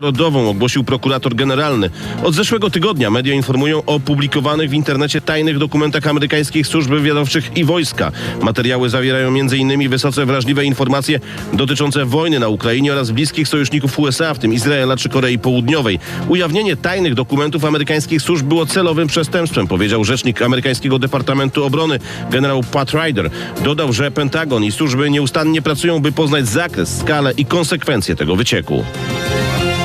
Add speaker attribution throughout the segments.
Speaker 1: Rodową ogłosił prokurator generalny. Od zeszłego tygodnia media informują o publikowanych w internecie tajnych dokumentach amerykańskich służb wywiadowczych i wojska. Materiały zawierają m.in. wysoce wrażliwe informacje dotyczące wojny na Ukrainie oraz bliskich sojuszników USA, w tym Izraela czy Korei Południowej. Ujawnienie tajnych dokumentów amerykańskich służb było celowym przestępstwem, powiedział rzecznik amerykańskiego Departamentu Obrony generał Pat Ryder. Dodał, że Pentagon i służby nieustannie pracują, by poznać zakres, skalę i konsekwencje tego wycieku.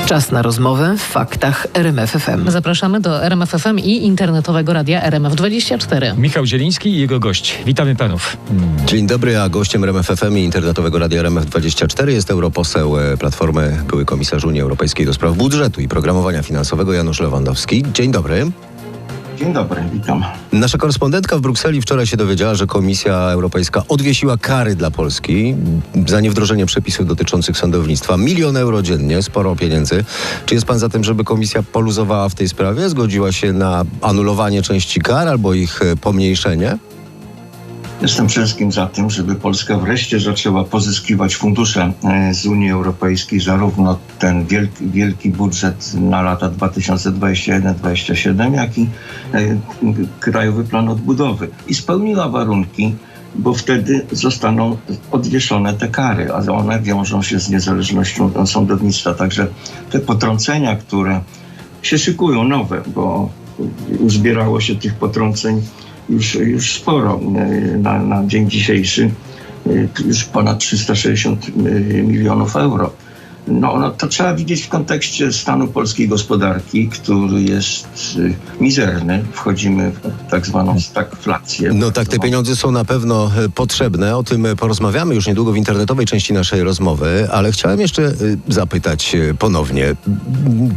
Speaker 2: Czas na rozmowę w faktach RMFFM.
Speaker 3: Zapraszamy do RMFFM i internetowego radia RMF24.
Speaker 4: Michał Zieliński i jego gość. Witamy panów.
Speaker 5: Dzień dobry, a gościem RMF FM i internetowego radia RMF24 jest europoseł e, Platformy, były komisarz Unii Europejskiej do spraw budżetu i programowania finansowego Janusz Lewandowski. Dzień dobry.
Speaker 6: Dzień dobry, witam.
Speaker 5: Nasza korespondentka w Brukseli wczoraj się dowiedziała, że Komisja Europejska odwiesiła kary dla Polski za niewdrożenie przepisów dotyczących sądownictwa. Milion euro dziennie, sporo pieniędzy. Czy jest pan za tym, żeby Komisja poluzowała w tej sprawie? Zgodziła się na anulowanie części kar albo ich e, pomniejszenie?
Speaker 6: Jestem przede wszystkim za tym, żeby Polska wreszcie zaczęła pozyskiwać fundusze e, z Unii Europejskiej, zarówno ten wielki, wielki budżet na lata 2021-2027, jak i e, Krajowy Plan Odbudowy. I spełniła warunki, bo wtedy zostaną odwieszone te kary, ale one wiążą się z niezależnością sądownictwa. Także te potrącenia, które się szykują nowe, bo uzbierało się tych potrąceń już, już sporo e, na, na dzień dzisiejszy, e, już ponad 360 milionów euro. No, no to trzeba widzieć w kontekście stanu polskiej gospodarki, który jest e, mizerny. Wchodzimy w tak zwaną stagflację.
Speaker 5: No tak, te pieniądze są na pewno e, potrzebne. O tym e, porozmawiamy już niedługo w internetowej części naszej rozmowy, ale chciałem jeszcze e, zapytać ponownie.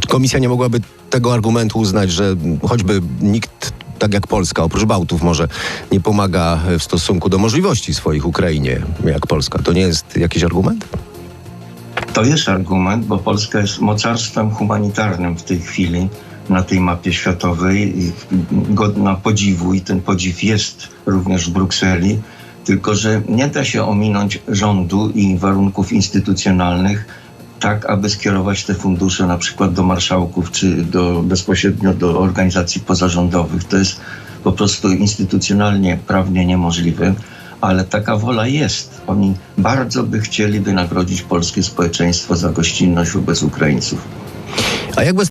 Speaker 5: Komisja nie mogłaby tego argumentu uznać, że choćby nikt tak jak Polska, oprócz Bałtów może nie pomaga w stosunku do możliwości swoich Ukrainie, jak Polska. To nie jest jakiś argument?
Speaker 6: To jest argument, bo Polska jest mocarstwem humanitarnym w tej chwili na tej mapie światowej, godna podziwu i ten podziw jest również w Brukseli, tylko że nie da się ominąć rządu i warunków instytucjonalnych tak, aby skierować te fundusze na przykład do marszałków czy do, bezpośrednio do organizacji pozarządowych. To jest po prostu instytucjonalnie, prawnie niemożliwe ale taka wola jest. Oni bardzo by chcieli wynagrodzić polskie społeczeństwo za gościnność wobec Ukraińców.
Speaker 5: A